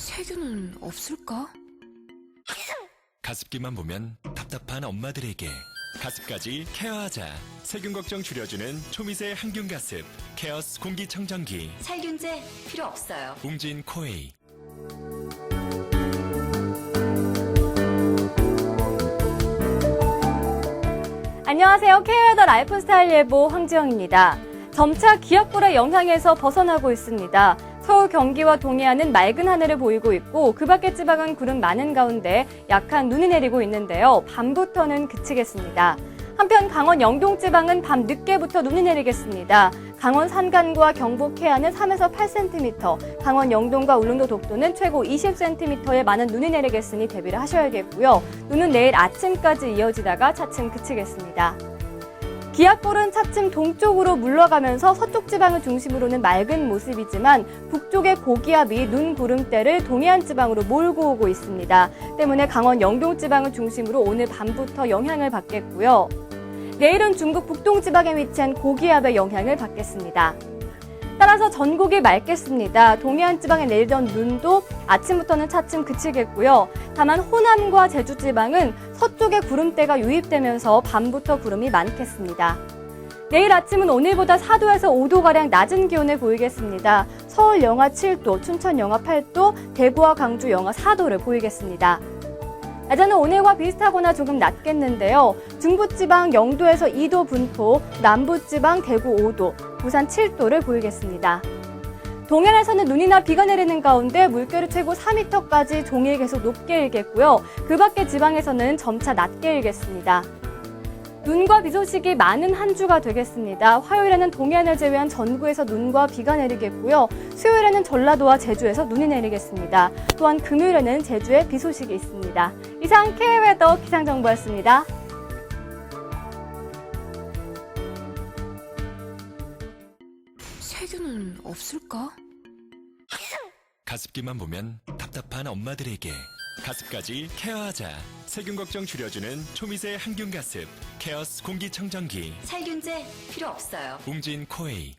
세균은 없을까? 가습기만 보면 답답한 엄마들에게 가습까지 케어하자. 세균 걱정 줄여주는 초미세 항균 가습 케어스 공기청정기 살균제 필요 없어요. 웅진 코웨이 안녕하세요. K웨더 라이프스타일 예보 황지영입니다. 점차 기압불의 영향에서 벗어나고 있습니다. 서울 경기와 동해안은 맑은 하늘을 보이고 있고 그 밖의 지방은 구름 많은 가운데 약한 눈이 내리고 있는데요. 밤부터는 그치겠습니다. 한편 강원 영동 지방은 밤 늦게부터 눈이 내리겠습니다. 강원 산간과 경북 해안은 3에서 8cm, 강원 영동과 울릉도 독도는 최고 20cm의 많은 눈이 내리겠으니 대비를 하셔야겠고요. 눈은 내일 아침까지 이어지다가 차츰 그치겠습니다. 기압골은 차츰 동쪽으로 물러가면서 서쪽 지방을 중심으로는 맑은 모습이지만 북쪽의 고기압이 눈 구름대를 동해안 지방으로 몰고 오고 있습니다. 때문에 강원 영동 지방을 중심으로 오늘 밤부터 영향을 받겠고요. 내일은 중국 북동 지방에 위치한 고기압의 영향을 받겠습니다. 따라서 전국이 맑겠습니다. 동해안 지방에 내리던 눈도 아침부터는 차츰 그치겠고요. 다만 호남과 제주 지방은 서쪽에 구름대가 유입되면서 밤부터 구름이 많겠습니다. 내일 아침은 오늘보다 4도에서 5도가량 낮은 기온을 보이겠습니다. 서울 영하 7도, 춘천 영하 8도, 대구와 강주 영하 4도를 보이겠습니다. 낮에는 오늘과 비슷하거나 조금 낮겠는데요. 중부지방 영도에서 2도 분포, 남부지방 대구 5도, 부산 7도를 보이겠습니다. 동해안에서는 눈이나 비가 내리는 가운데 물결이 최고 4m까지 종일 계속 높게 일겠고요. 그 밖의 지방에서는 점차 낮게 일겠습니다. 눈과 비 소식이 많은 한 주가 되겠습니다. 화요일에는 동해안을 제외한 전국에서 눈과 비가 내리겠고요. 수요일에는 전라도와 제주에서 눈이 내리겠습니다. 또한 금요일에는 제주에 비 소식이 있습니다. 이상 K웨더 기상정보였습니다. 세균은 없을까? 가습기만 보면 답답한 엄마들에게 가습까지 케어하자. 세균 걱정 줄여주는 초미세 항균 가습 케어스 공기청정기 살균제 필요 없어요. 웅진 코웨이